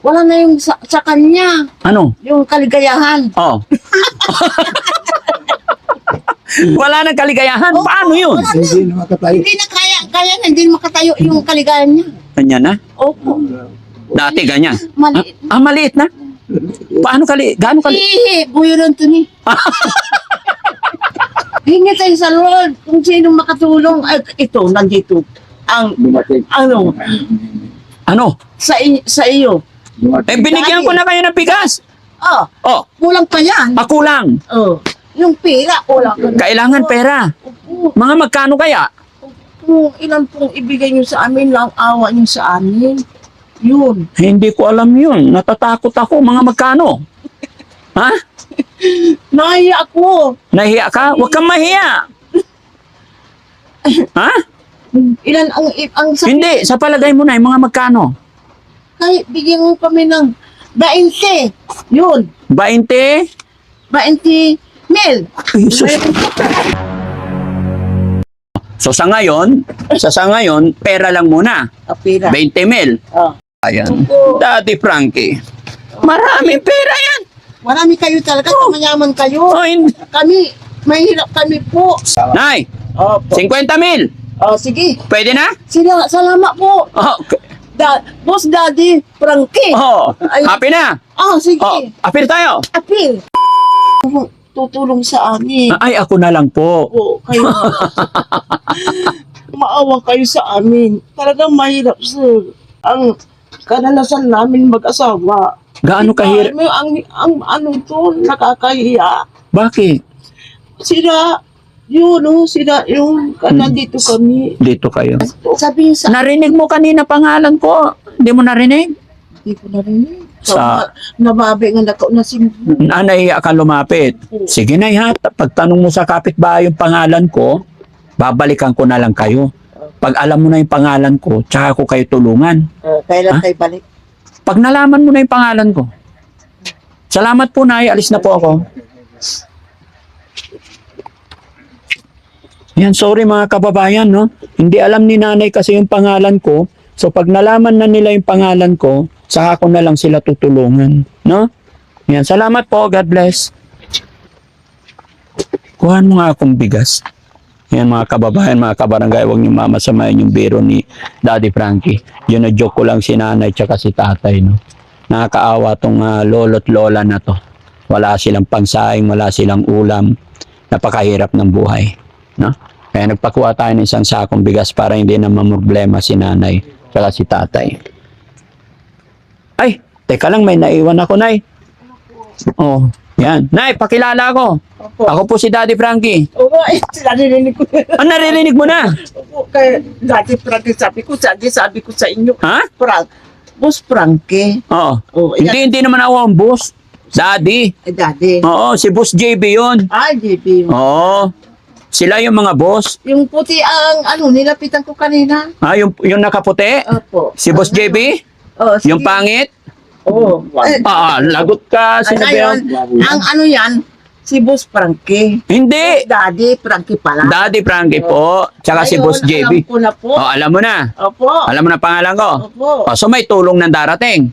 wala na yung sa, sa kanya, Ano? yung kaligayahan. Oh. Wala nang kaligayahan. Oo, Paano yun? wala. Hindi na makatayo. Hindi na kaya, kaya na, hindi makatayo yung kaligayahan niya. Kanya na? Opo, Dati ganyan. maliit. Ah, maliit na? Paano kali? Gaano kali? Hihi, buyo lang to ni. Hingi tayo sa Lord kung sino makatulong. Ay, ito, nandito. Ang, Dumating. ano, Ano? sa, i- sa iyo. Eh, binigyan ko na kayo ng bigas. Oh, Oh, kulang pa yan. pakulang. Oh, yung pera, kulang. Kailangan pera. Opo. Mga magkano kaya? Kung ilan pong ibigay niyo sa amin lang, awa niyo sa amin. Yun. Hindi ko alam yun. Natatakot ako. Mga magkano? Ha? Nahiya ako. Nahiya ka? Huwag kang mahiya. Ha? Ilan ang, ang sa Hindi. Sa palagay mo na, yung mga magkano? Kahit bigyan mo kami ng 20. Yun. 20? 20 mil. So sa ngayon, sa sa ngayon, pera lang muna. Kapira. 20 mil. Oh. Ayan. Daddy Frankie. Maraming pera yan. Marami kayo talaga. Mayaman kayo. Oh, hin- Kami, mahirap kami po. Nay, Opo. 50 mil. Oh, sige. Pwede na? Sila, salamat po. Oh, k- Da, Boss Daddy Frankie. oh Ay- happy na. Ah, sige. Oh, appeal tayo. Apil. Tutulong sa amin. Ay, ako na lang po. po kayo. Maawa kayo sa amin. Talagang mahirap, sir. Ang kadalasan namin mag-asawa. Gaano Diba, kahirap? may- Ang, ang, ano to, nakakahiya. Bakit? Sila, yun, oh, sila, yung, Hmm. nandito kami. Dito kayo. Sabi niya sa... Narinig mo kanina pangalan ko. Hindi mo narinig? Hindi ko narinig. Sa- Sa... Nababi nga nako na si... Nahiya ka lumapit. Sige na ha, pagtanong mo sa kapitbahay yung pangalan ko, babalikan ko na lang kayo. Pag alam mo na yung pangalan ko, tsaka ko kayo tulungan. Uh, kailan Ha? tayo balik? Pag nalaman mo na yung pangalan ko. Salamat po, Nay. Alis na po ako. Yan, sorry mga kababayan, no? Hindi alam ni nanay kasi yung pangalan ko. So, pag nalaman na nila yung pangalan ko, saka ko na lang sila tutulungan, no? Yan, salamat po. God bless. Kuhan mo nga akong bigas. Yan mga kababayan, mga kabarangay, huwag niyo mamasamayan yung biro ni Daddy Frankie. Yun na joke ko lang si nanay tsaka si tatay, no? Nakakaawa tong ah, lolo't lola na to. Wala silang pangsaing, wala silang ulam. Napakahirap ng buhay, no? Kaya nagpakuha tayo ng isang sakong bigas para hindi na mamroblema si nanay tsaka si tatay. Ay, teka lang, may naiwan ako, Nay. Oh, yan. Nay, pakilala ko. Opo. Ako po si Daddy Frankie. Oo, eh, narinig ko. Ah, naririnig mo na? Opo, kaya dati Frankie sabi ko, sabi, sabi ko sa inyo, Ha? Frank, Boss Frankie. Oo. Oh, Hindi, hindi naman ako ang boss. Daddy. Ay, daddy. Oo, si Boss JB yun. Ay, JP. Oo. Sila yung mga boss. Yung puti ang, ano, nilapitan ko kanina. Ah, yung, yung nakaputi? Opo. Si Boss JB? Oh, sige. Yung pangit? Oo. Eh, Ah, lagot ka. Sinabi ngayon, ang ano yan, si Boss Frankie. Hindi. Daddy Frankie pala. Daddy Frankie po. Tsaka si Boss JB. Alam ko na po. Oh, alam mo na. Opo. Alam mo na pangalan ko. Opo. Oh, so may tulong ng darating.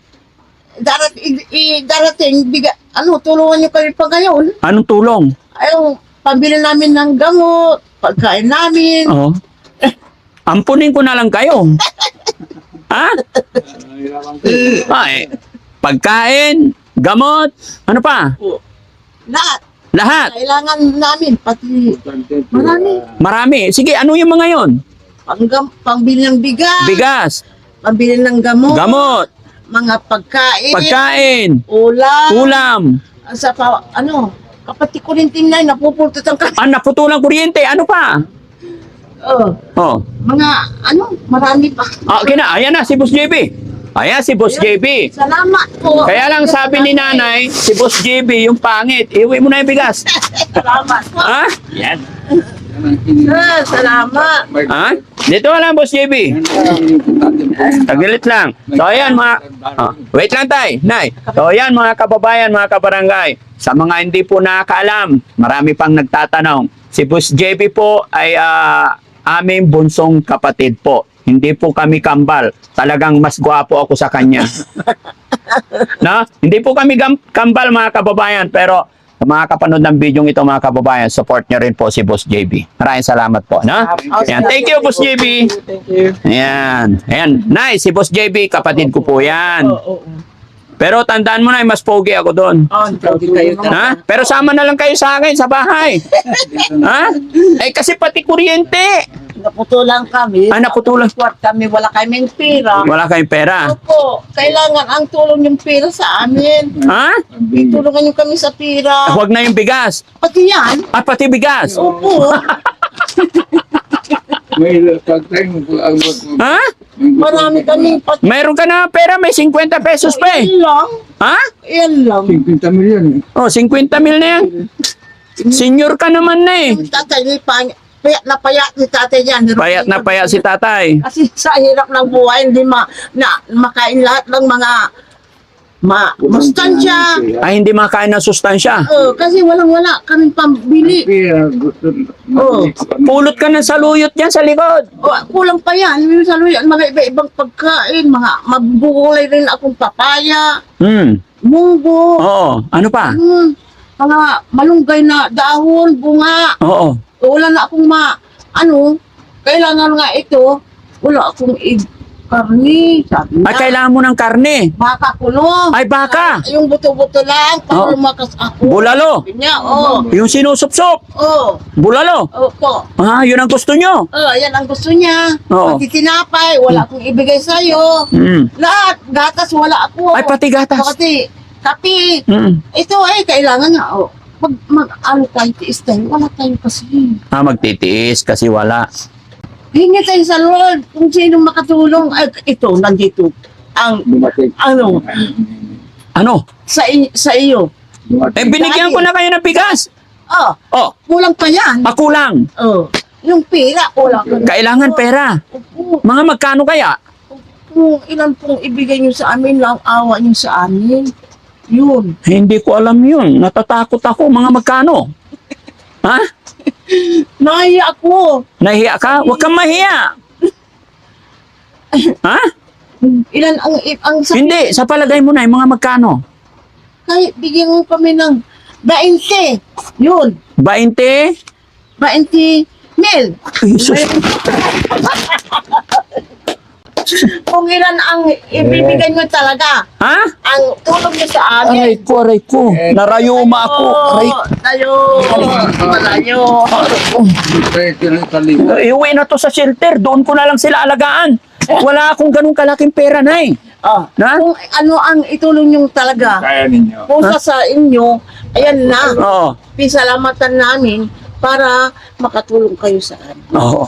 Darat, i, i- darating, biga, ano, tulungan niyo kami pa ngayon. Anong tulong? Ayaw, pambili namin ng gamot, pagkain namin. Oh. Ampunin ko na lang kayo. ha? Ay, pagkain, gamot, ano pa? Lahat. Lahat. Kailangan namin, pati marami. Marami. Sige, ano yung mga yon? Panggam, pangbili ng bigas, Bigas, pambili ng gamot, gamot, mga pagkain, pagkain, ulam, ulam. sa pa, ano, kapatid ko rin tingnan, napupultot ang Ah, naputulang kuryente. Ano pa? oh, Oh. mga, ano, marami pa. Ah, kina, ayan na si Boss JB. Ayan si Boss JB. Salamat po. Kaya lang sabi ni nanay, si Boss JB yung pangit. Iwi mo na yung bigas. Salamat po. Ha? Yan. Sir, salamat. Ha? Dito ka lang, Boss JB. Tagilit lang. So, ayan mga... Ah, wait lang, tay. Nay. So, ayan mga kababayan, mga kabarangay. Sa mga hindi po nakakaalam, marami pang nagtatanong. Si Boss JB po ay ah, aming bunsong kapatid po. Hindi po kami kambal. Talagang mas gwapo ako sa kanya. Na? Hindi po kami gam- kambal mga kababayan, pero mga kapanood ng video ito mga kababayan, support nyo rin po si Boss JB. Maraming salamat po. Na? Ayan, thank you Boss JB. Thank you. Ayan. Ayan. Nice. Si Boss JB, kapatid ko po yan. Oo, oo. Pero tandaan mo na, mas pogi ako doon. Oh, hindi kayo Ha? Pero sama na lang kayo sa akin sa bahay. ha? Eh kasi pati kuryente. Naputulan kami. Ah, naputulan. Kwart kami, wala kaming pera. Wala kayong pera. Opo, kailangan ang tulong yung pera sa amin. Ha? Tulungan niyo kami sa pera. Huwag na yung bigas. Pati yan. Ah, pati bigas. Opo. May po ang. Ha? Marami kami. Pati Meron ka na pera, may 50 pesos pa eh. Yan lang. Ha? Yan lang. 50 milyon. Oh, 50 mil na yan. Senior ka naman na eh. Tatay ni pa, payat na payat ni tatay yan. Payat na payat si tatay. Kasi sa hirap ng buhay, hindi ma, na, makain lahat ng mga ma, mustansya. Ay, hindi makain ng sustansya. Oh, kasi walang-wala kaming pambili. Pira, gusto. Oh. Pulot ka ng saluyot dyan sa likod. O, kulang pa yan. Minsan yan, mga iba-ibang pagkain, mga magbulay rin akong papaya, Hmm. munggo, Oo. Ano pa? hmm, mga malunggay na dahon, bunga. Oo. Wala na akong ma, ano, kailangan nga ito, wala akong i- karni, sabi Ay, niya. kailangan mo ng karne. Baka kuno. Ay, baka. Yung buto-buto lang, para Oo. lumakas ako. Bulalo. Sabi niya, oh, Yung sinusupsop. oh, Bulalo. opo. Ah, yun ang gusto nyo. Oh, yan ang gusto niya. Oo. Pati tinapay, wala akong ibigay sa'yo. Hmm. Lahat, gatas wala ako. Ay, pati gatas. Pati, kape. Hmm. Ito ay kailangan nga, oh. Pag mag ano tayo, tiis tayo, wala tayo kasi. Ah, magtitiis kasi wala. Hingi tayo sa Lord kung sino makatulong. Ay, ito, nandito. Ang, Dumating. ano, Ano? sa, i- sa iyo. Eh, binigyan ko na kayo ng bigas. Oh, Oh, kulang pa yan. pakulang. Oh, yung pera, kulang. Kailangan pera. Opo, Mga magkano kaya? kung ilan pong ibigay niyo sa amin lang, awa niyo sa amin. Yun. Hindi ko alam yun. Natatakot ako. Mga magkano? Ha? Nahiya ako. Nahiya ka? Huwag kang mahiya. Ha? Ilan ang, ang sa Hindi. Sa palagay mo na, yung mga magkano? Kahit bigyan mo kami ng 20. Yun. 20? 20 mil. Jesus. Kung ilan ang ibibigay mo talaga. Ha? Ang tulong niyo sa amin. Aray ko, aray ko. Narayuma ako. Aray ko. Tayo. Malayo. Iuwi na to sa shelter. Doon ko na lang sila alagaan. Wala akong ganung kalaking pera na eh. Oh. Na? Kung ano ang itulong niyo talaga. Kaya ninyo. Kung sa sa inyo, ayan na. Oo. Pisalamatan namin para makatulong kayo sa amin. Oo.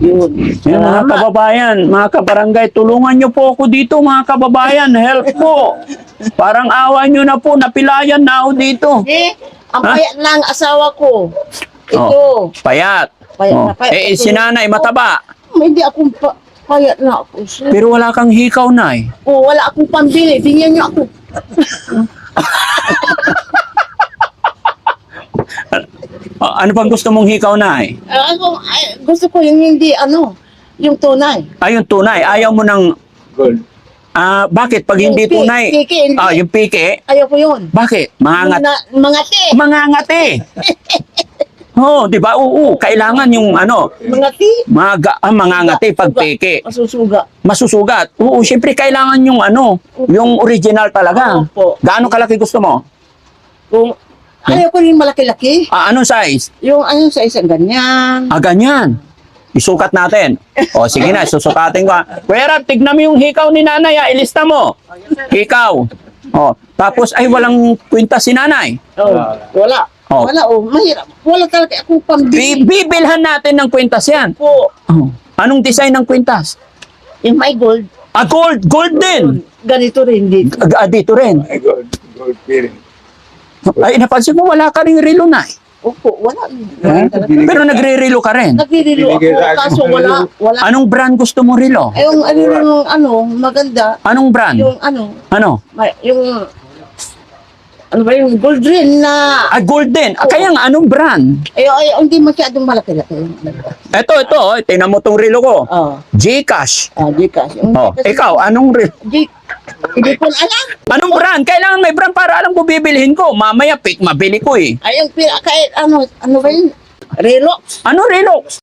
Yun. Yan, mga kababayan, mga kabarangay, tulungan niyo po ako dito, mga kababayan. Help po. Parang awa niyo na po, napilayan na ako dito. Eh, ang Ha? payat ng asawa ko. Ito. Payat. Payat Oh. na payat. Eh, si nanay, mataba. Hindi akong pa, payat na ako. sir. Pero wala kang hikaw, nay. Oh, wala akong pambili. Tingnan niyo ako. Ah, ano pang gusto mong hikaw, nay? Ah, Ako, ay, gusto ko yung hindi, ano, yung tunay. Ayun, tunay. Ayaw mo ng... Gold. Ah, bakit? Pag Yung hindi pi- tunay... piki, hindi. Ah, yung pike. Ayaw ko yun. Bakit? Mangangat. Na, mga te. Mangangati. Oh, di ba? Oo, kailangan yung ano, Mga te. maga, ah, mangangati pag Suga. peke. Masusuga. Masusugat. Oo, syempre kailangan yung ano, yung original talaga. Opo. Gaano kalaki gusto mo? Kung, ayaw ko rin malaki-laki. Ah, anong size? Yung ano sa isang ganyan. Ah, ganyan. Isukat natin. O, sige na, susukatin ko. ah. Kuya Rab, tignan mo yung hikaw ni nanay, ah. ilista mo. Hikaw. O, tapos, ay, walang kwinta si nanay. Oh, wala. Oh. Wala, oh. Mahirap. Wala talaga akong pambili. Bi- Bibilhan natin ng kwintas yan. po. Oh. Anong design ng kwintas? Yung may gold. Ah, gold. Gold din. Ganito rin dito. Ah, dito rin. Ay, gold. Gold piring. Ay, napansin mo, wala ka rin relo na. Opo, wala. Ha? Pero nagre-relo ka rin. Binigay ako, kaso wala. wala. Anong brand gusto mo relo? Eh, yung ano, yung ano, maganda. Anong brand? Yung ano, Ano? yung ano ba yung gold rin na, Ah, golden. Oo. kaya nga, anong brand? ay, ay, hindi masyadong malaki-laki. Ito, ito. oh, Tingnan mo tong relo ko. Oh, Gcash. ah, Gcash. Yung Oh, Gcash- ikaw, anong relo? G, hindi ko alam. Anong brand? Kailangan may brand para alam ko bibilhin ko. Mamaya, pick, mabili ko eh. Ay, yung kahit ano, ano ba yun? Relox. Ano Relox?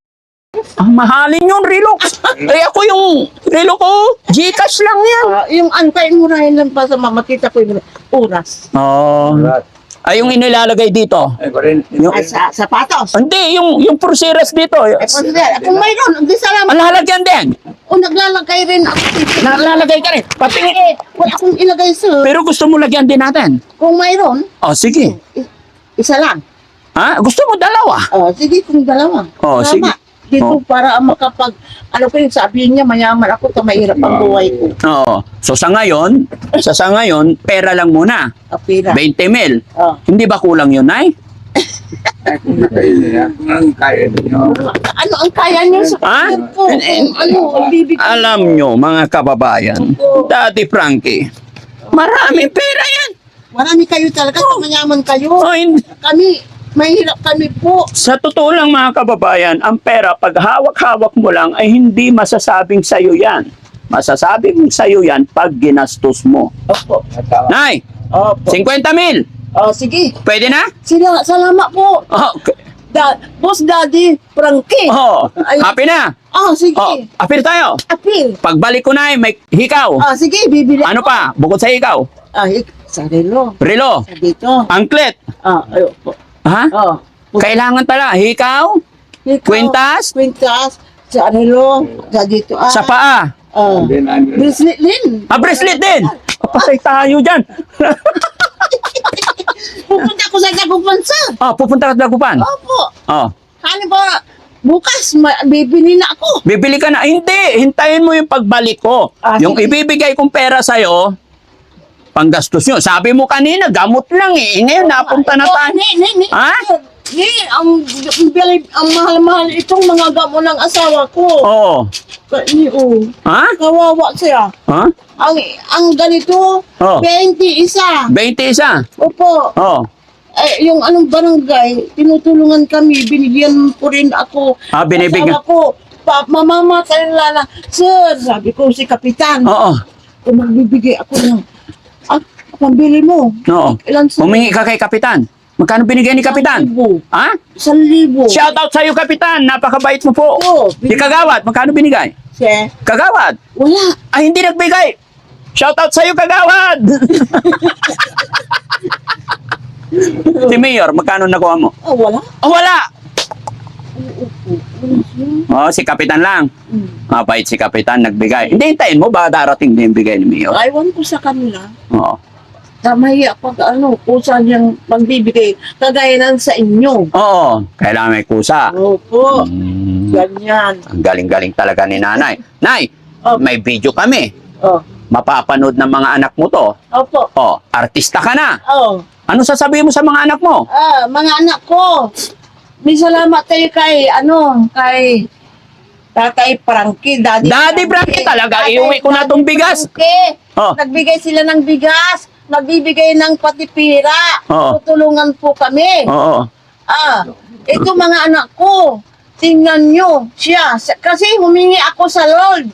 Ah, mahalin yung Relox. eh ako yung relo ko, Gcash lang yan. Ah, yung ano, kahit murahin lang pa sa makita ko yung oras. Oh. Lahat. Ay, yung inilalagay dito. Ay, kurente. Yung- Ay, sa sapatos. Hindi, yung, yung purseras dito. Ay, consider, kung mayroon, hindi salamat. Ang lalagyan din. O naglalagay rin ako. Nalalagay ka rin. Pati, Eh, wala akong ilagay sa, pero gusto mo lagyan din natin. kung mayroon, Oh, sige. i- isa lang. Ha? Gusto mo dalawa? Oh, sige kung dalawa. Oh, Tama. sige. Dito Oh. para makapag, ano ko yung sabihin niya, mayaman ako, ta mahirap ang buhay ko. Oo. So sa ngayon, sa sa ngayon, pera lang muna. Kapira. 20 mil. Oh. Hindi ba kulang yun, Nay? Ay, kung kung ang kaya niyo. Ano ang kaya niyo sa Ha? kapatid ko? Kung ano, ang bibig Alam nyo, mga kababayan, Daddy Frankie, maraming pera yan. Marami kayo talaga, mayaman kayo. Oh, hindi. Kami, mahirap kami po. Sa totoo lang mga kababayan, ang pera, pag hawak-hawak mo lang, ay hindi masasabing sa'yo yan. Masasabing sa'yo yan pag ginastos mo. Opo. Nay, Opo. 50 mil. Oh, sige. Pwede na? Sila, salamat po. Oh, k- Da, Boss Daddy Frankie. oh Ay- happy na. Oh, sige. Oh, apir tayo. Apil. Pagbalik ko na, may hikaw. Ah, sige, bibili Ano ako. pa? Bukod sa hikaw. Ah, ik- sa relo. Relo. Sa dito. Angklet. Ah, ayo po. Ha? Oh. Kailangan tala. Hikaw. Ikaw, Kwintas? Kwintas. Sa relo. Sa dito. Ah. Sa paa. Na niyo. Bracelet din. Ah, bracelet din. Patay tayo dyan. Pupunta ko sa Dagong Bansa. oh, pupunta ka sa Dagupan. Opo. Oh. Ano ba? Bukas, ma- bibili na ako. Bibili ka na. Hindi. Hintayin mo yung pagbalik ko. Ah, yung sige. ibibigay kong pera sa'yo, panggastos nyo. Sabi mo kanina, gamot lang eh. Ngayon, napunta na Oh, tayo. Ni, ni, ni. Ha? Ni, ang, ang, mahal-mahal itong mga gamo ng asawa ko. Oo. Ni, oh. Ha? Kawawa siya. Ha? Ang, ang ganito, Oh. 20 isa. 20 isa. Opo. Oh. Eh, yung anong barangay, tinutulungan kami, binigyan ko rin ako. Ah, binibigyan. Asawa ko, pa, mamama, kailan Sir, sabi ko si Kapitan, Oo. kung magbibigay ako ng, pambili mo. Oo. Ilan sa Humingi ka kay Kapitan. Magkano binigay ni Kapitan? Libo. Ha? Isang libo. Shout out sa'yo, Kapitan. Napakabait mo po. Oo. Di Kagawad, magkano binigay? Siya, Kagawad. wala. Ay, hindi nagbigay. Shout out sa'yo, Kagawad. si Mayor, magkano nakuha mo? Oh, wala. Oh, wala. Oh, si Kapitan lang. Hmm. Mabait si Kapitan, nagbigay. Hindi, hintayin mo, ba darating din yung bigay ni Mayor? Aywan ko sa kanila. Oo. Tamahiya pag ano, kung saan yung magbibigay. Kagaya ng sa inyo. Oo, kailangan may kusa. Opo. Mm, Ganyan. ang galing-galing talaga ni nanay. Nay, Oh. may video kami. Oh. Mapapanood ng mga anak mo to. Opo. Oh, artista ka na. Oh. Ano sasabihin mo sa mga anak mo? Ah, mga anak ko. May salamat tayo kay, ano, kay Tatay Frankie, Daddy Daddy Frankie talaga, iuwi ko na tong bigas. Frankie. Oh. Nagbigay sila ng bigas, nagbibigay ng patipira. Oo. Tutulungan po kami. Oo. Ah, ito mga anak ko. Tingnan nyo siya. Sa- Kasi humingi ako sa Lord.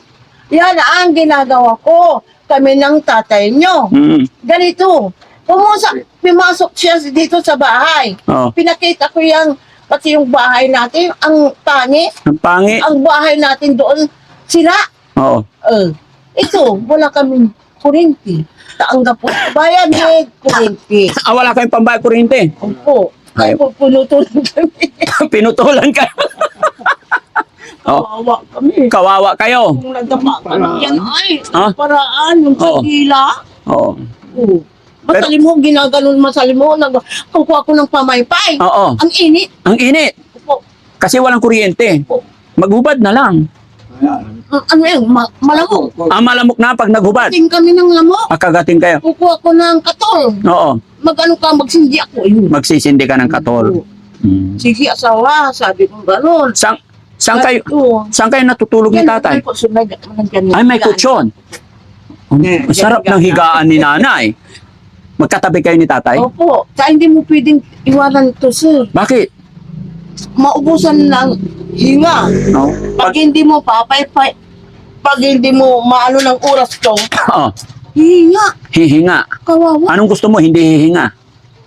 Yan ang ginagawa ko. Kami ng tatay nyo. Mm. Ganito. Pumusa, pumasok siya dito sa bahay. Oo. Pinakita ko yung, pati yung bahay natin, ang tani, Ang pangit. ang bahay natin doon, sira. Oo. Uh, ito, wala kaming kurinti. Taanggap po. Bayan ni kurinti. Ah, wala kayong pambayad kuryente. Opo. Ay, Ay. pupulutan kami. Pinutulan kayo. oh, Kawawa kami. kawawa kayo. Kung nadama ka yan ay, Ah? paraan, yung Oo. kagila. Oo. Oo. Masali mo, ginaganon masali mo, nagkukuha ko ng pamaypay. Oo. Ang init. Ang init. Opo. Kasi walang kuryente. Opo. Maghubad na lang. Ayan. Ang- Ano yun, ma- malamok. Ang malamok na pag naghubad. Ting kami ng lamok. Akagating kayo. Kukuha ko ng katol. Oo. Mag-ano ka, magsindi ako. Ayun. Magsisindi ka ng katol. Oo. Mm. Sige, asawa, sabi ko gano'n. Saan, saan kayo, Ito. saan kayo natutulog ni tatay? may kutsun, may- ganyan. Ay, may kutsyon. Yeah, Ang sarap ng higaan ni nanay. Magkatabi kayo ni tatay? Opo. Sa hindi mo pwedeng iwanan ito, sir. Bakit? Maubusan ng hinga. No? Pag hindi mo papay-pay, pag hindi mo maano ng oras to, Oh, hihinga. hihinga. Kawawa. Anong gusto mo? Hindi hihinga.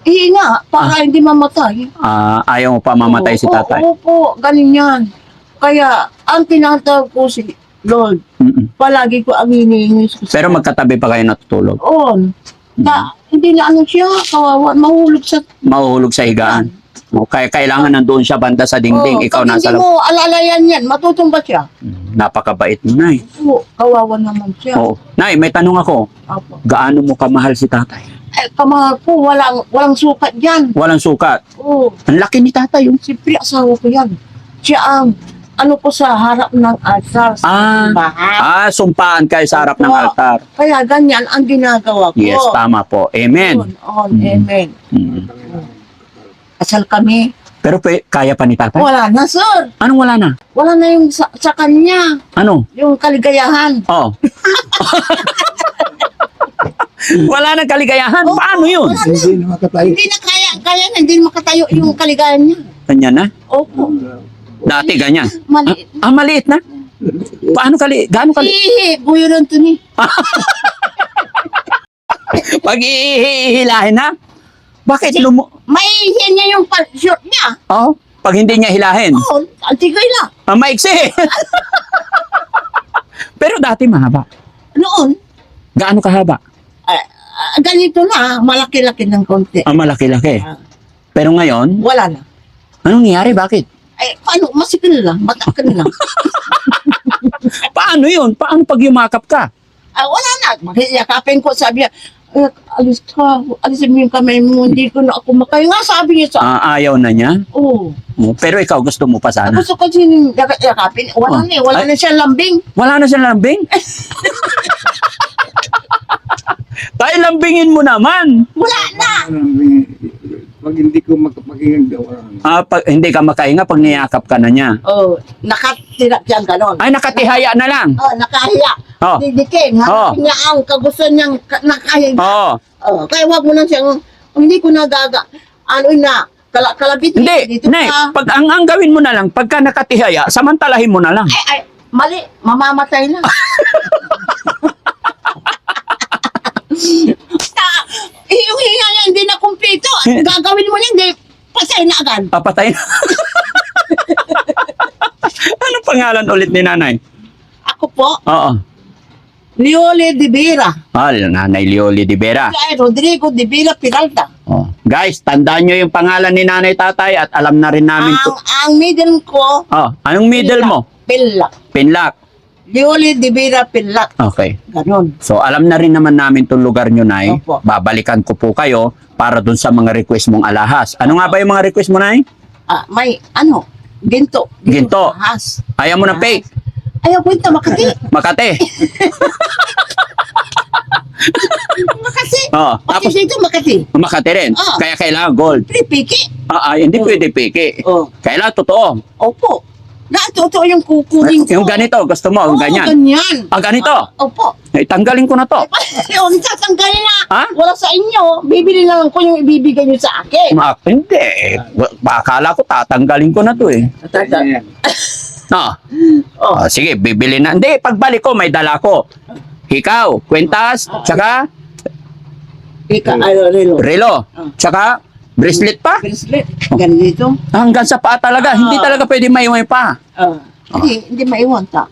Hihinga para hindi mamatay. Ah, ayaw mo pa mamatay si Oo, tatay. Opo, ganyan. Kaya, ang tinatawag ko si Lord, Mm-mm. palagi ko ang hinihingi sa Pero magkatabi pa kayo natutulog. On. Na, hindi na ano siya, kawawa, mahulog sa... Mahuhulog sa higaan. O, kaya kailangan nandoon siya banda sa dingding. Oo, Ikaw pag nasa hindi loob. mo alalayan yan, matutumba siya. Napakabait mo, Nay. Oo, kawawa naman siya. Oo. Nay, may tanong ako. Apo. Gaano mo kamahal si tatay? Eh, kamahal ko, walang, walang sukat yan. Walang sukat. Oo, Ang laki ni tatay yung. siyempre asawa ko yan. Siya ang, ano ko sa harap ng altar sa Ah. bahay. Ah, sumpaan kayo sa harap ng Opo. altar. Kaya ganyan ang ginagawa ko. Yes, tama po. Amen. On, on, Mm. amen. Mm. Kasal kami. Pero pe, kaya pa ni tatay? Wala na, sir. Anong wala na? Wala na yung sa, sa kanya, Ano? yung kaligayahan. Oh. wala nang kaligayahan. Oo, Paano yun? wala na. Hindi na makatayo. Hindi na kaya, kaya na, hindi na makatayo yung kaligayahan niya. Kanya na? Opo, Dati ganyan. maliit. Ah, maliit na? Paano kali? Gaano kali? Ihi, buyo lang to ni. Pag ihihilahin na? Bakit lumo? Maihihin niya yung short niya. Oh, pag hindi niya hilahin. Oo, ang tigay lang. Ah, maiksi. Pero dati mahaba. Noon, Gaano kahaba? ah, ah, ganito na, malaki-laki ng konti. Ah, malaki-laki. Ah, Pero ngayon, wala na. anong nangyari? Bakit? Ay, paano? Masikil lang, matakan lang. Paano yun? Paano pag yumakap ka? Ah, wala na. Yakapin ko, sabi niya, "Eh, alis ka, alisin mo yung kamay mo, hindi ko na ako makaya. Nga sabi niya sa, Ah, ayaw na niya? oh, Oh, Pero ikaw gusto mo pa sana? gusto ko din yak- yakapin. Wala Oh. na eh, wala Ay. na siya lambing. Wala na siyang lambing? Tayo lambingin mo naman. Wala na. Pag hindi ko makapagingin daw. Ah, pag, hindi ka makahinga pag niyakap ka na niya. Oh, nakatira siya ganon. Ay, nakatihaya na lang. Oh, nakahiya. Oh. Didikin, Oh. niya ang kagusto niyang ka- nakahiya. Oo. Oh, kaya wag mo na siyang, oh, hindi ko nagaga, ano na, kala, kalabit Hindi, dito Nay, ka. pag ang, ang gawin mo na lang, pagka nakatihaya, samantalahin mo na lang. Ay, ay, mali, mamamatay na. Ta, yung hinga niya, hindi na kumpleto. Gagawin mo niya, hindi, pasay na agad. Papatay na. Anong pangalan ulit ni nanay? Ako po, Oo. Liole de Vera. Ah, nanay Lioli de Vera. Ay, Rodrigo de Villa Peralta. Oh. Guys, tandaan nyo yung pangalan ni nanay tatay at alam na rin namin Ang, to. ang middle ko, Oh, anong middle mo? Pilak. Pinlock. Liole de Vera Pilak. Okay. Ganon. So, alam na rin naman namin itong lugar nyo, Nay. Opo. Babalikan ko po kayo para dun sa mga request mong alahas. Ano nga ba yung mga request mo, Nay? Ah, may, ano, ginto. Ginto. Ahas. Ayaw mo ng fake. Ayaw ko ito, Makati. Makate. Makati. Oo. Pati Tapos, dito, Makati. Makate rin. Ah. Kaya kailangan gold. Pipiki. Ah, ah, hindi pwede peke. Oh. Kailangan totoo. Opo. Na, totoo yung kukunin ko. Yung ganito, gusto mo, yung Oo, ganyan. ganyan. Ah, ganito. Opo. Eh, tanggalin ko na to. Yung tatanggalin na. Ha? Wala sa inyo. Bibili lang ko yung ibibigay nyo sa akin. Ah, hindi. Akala ko tatanggalin ko na to eh. Ayan. No. Oh. Ah, sige, bibili na. Hindi, pagbalik ko, may dala ko. Ikaw, kwentas, tsaka Ika, ano, relo. relo, tsaka bracelet pa. Bracelet. Ganito. Hanggang sa paa talaga. Ah. Hindi talaga pwede maiwan pa. Ah. Hindi, hindi maiwan ta.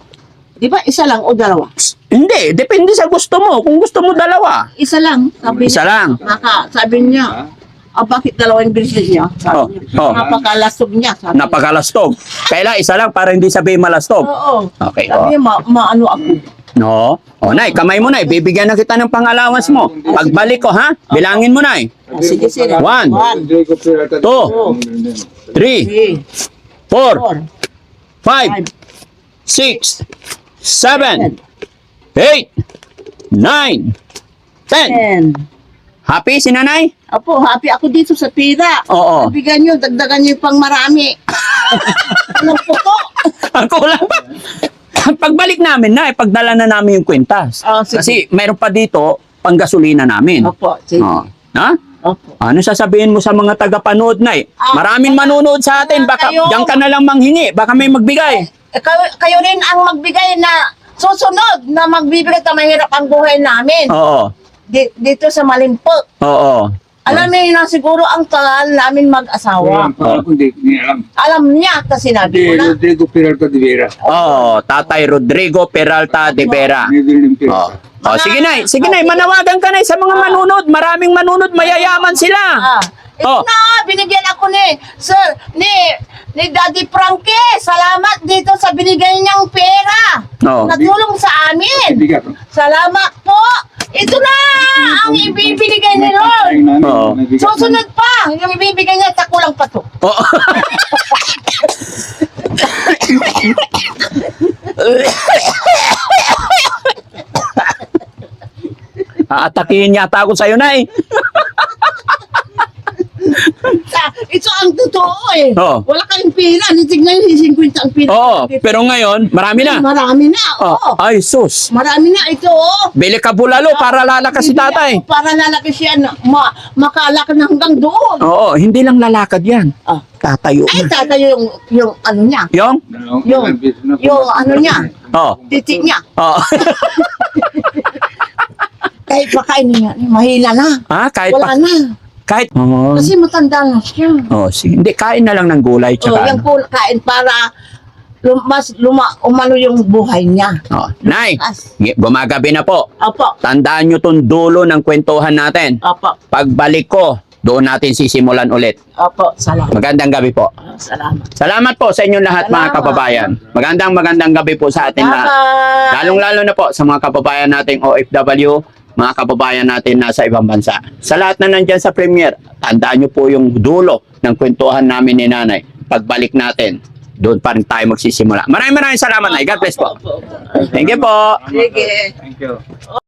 Di ba isa lang o dalawa? Hindi, depende sa gusto mo. Kung gusto mo dalawa, Isa lang. Sabi isa niya. lang. Naka, sabi niya, ah, bakit dalawa yung bracelet niya? Sabi Oh, niya. oh. Napakalasog niya. Sabi niya. Napakalastog. Kailan isa lang para hindi sabihin malastog. Oo. Okay. Sabi Oh. niya, ma, maano ako. No. O, Nay, kamay mo, Nay. Bibigyan na kita ng pang-allowance mo. Pagbalik ko, ha? Bilangin mo, Nay. Ah, sige, sige. One. Two. Three, four, five, six, seven, eight, nine, ten. Happy si nanay? Apo, happy ako dito sa pira. Oo. Bigyan nyo, dagdagan nyo pang marami. Anong puto? Ang kulang pa. Pagbalik namin na, pagdala na namin yung kwintas. Oh, sige. Kasi meron pa dito, pang gasolina namin. Opo, sige. Oo. Ha? Opo. Ano sasabihin mo sa mga tagapanood na Ah, Maraming manonood sa atin. Baka kayo- diyan ka na lang manghingi. Baka may magbigay. Eh, Kayo, kayo rin ang magbigay na susunod na magbibigay na mahirap ang buhay namin. Oo. Di- dito sa Malimpok. Oo. Alam niyo na siguro ang tagal namin mag-asawa. Wala pa ako, hindi hindi alam. Alam niya kasi sinabi Hindi, ko na. Rodrigo Peralta de Vera. Oo. Tatay Rodrigo Peralta de Vera. Yung Oh. Peralta. Oh, sige na, sige na, manawagan ka na sa mga manunod. Maraming manunod, mayayaman sila. Ah, Oh. na, binigyan ako ni, sir, ni, ni Daddy Frankie. Salamat dito sa binigay niyang pera. Oh. Natulong sa amin. Oh. Salamat po. Ito na ang ibibigay ni Lord. Oo. Susunod pa, yung ibibigay niya, sa kulang pa to. Oo. Aatakihin yata ako sa'yo na eh. Ah, ito ang totoo eh. Oo. Wala kayong pera. Tignan yung 50 ang pera. Oo, pero ngayon, marami na. Marami na, oo. Oh, ay, sus. Marami na ito, oh. Bili ka bulalo para lalakas si Bibili tatay. ako Para lalaki siya na ma makalak na hanggang doon. Oo, hindi lang lalakad yan. Ah. Tatayo Ay, na. tatayo yung, yung ano niya. Yung? Yung- yung ano niya. Oo. Titik niya. Oo. Kahit pakainin niya, mahina na. ah, kahit Wala pa. na. Kahit. Oo. Kasi matanda na siya. Oh, sige. Hindi, kain na lang ng gulay. Oh, Tsaka, yung ano. pul- kain para lum, mas luma, umano yung buhay niya. Oh, Nay, As, gumagabi na po. opo, Tandaan nyo tong dulo ng kwentuhan natin. opo, Pagbalik ko, doon natin sisimulan ulit. opo, salamat. Magandang gabi po. Salamat. Salamat po sa inyong lahat mga Salamat. kababayan. Magandang magandang gabi po sa atin lahat. Bye-bye. Lalong-lalo na po sa mga kababayan nating OFW, mga kababayan natin nasa ibang bansa. Sa lahat na nandyan sa Premier, tandaan nyo po yung dulo ng kwentuhan namin ni Nanay. Pagbalik natin, doon pa rin tayo magsisimula. Maraming maraming salamat, Nay. God bless po. Thank you po. Thank you.